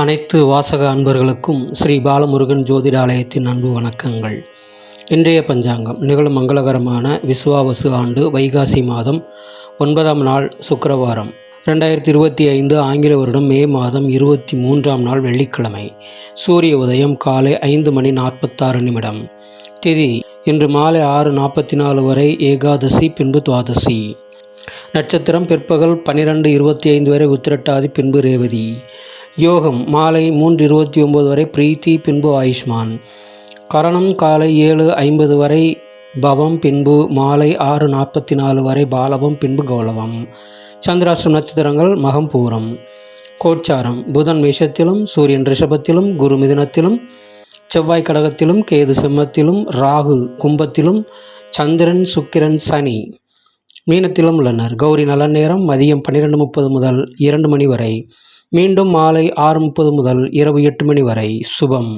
அனைத்து வாசக அன்பர்களுக்கும் ஸ்ரீ பாலமுருகன் ஜோதிடாலயத்தின் அன்பு வணக்கங்கள். இன்றைய பஞ்சாங்கம் நிகழும் மங்களகரமான விசுவாவசு ஆண்டு வைகாசி மாதம் ஒன்பதாம் நாள் சுக்கரவாரம். ரெண்டாயிரத்தி இருபத்தி ஐந்து ஆங்கில வருடம் மே மாதம் இருபத்தி மூன்றாம் நாள் வெள்ளிக்கிழமை. சூரிய உதயம் காலை ஐந்து மணி நாற்பத்தாறு நிமிடம். திதி இன்று மாலை ஆறு நாற்பத்தி நாலு வரை ஏகாதசி பின்பு துவாதசி. நட்சத்திரம் பிற்பகல் பன்னிரெண்டு இருபத்தி ஐந்து வரை உத்திரட்டாதி பின்பு ரேவதி. யோகம் மாலை மூன்று இருபத்தி ஒம்பது வரை பிரீத்தி பின்பு ஆயுஷ்மான். கரணம் காலை ஏழு ஐம்பது வரை பவம் பின்பு மாலை ஆறு நாற்பத்தி நாலு வரை பாலவம் பின்பு கௌலவம் சந்திராஷ்டிரம் நட்சத்திரங்கள் மகம் பூரம். கோச்சாரம் புதன் மேஷத்திலும் சூரியன் ரிஷபத்திலும் குரு மிதினத்திலும் செவ்வாய் கடகத்திலும் கேது சிம்மத்திலும் ராகு கும்பத்திலும் சந்திரன் சுக்கிரன் சனி மீனத்திலும் உள்ளனர். கௌரி நல்ல நேரம் மதியம் பன்னிரெண்டு முப்பது முதல் இரண்டு மணி வரை. மீண்டும் மாலை ஆறு முப்பது முதல் இரவு எட்டு மணி வரை. சுபம்.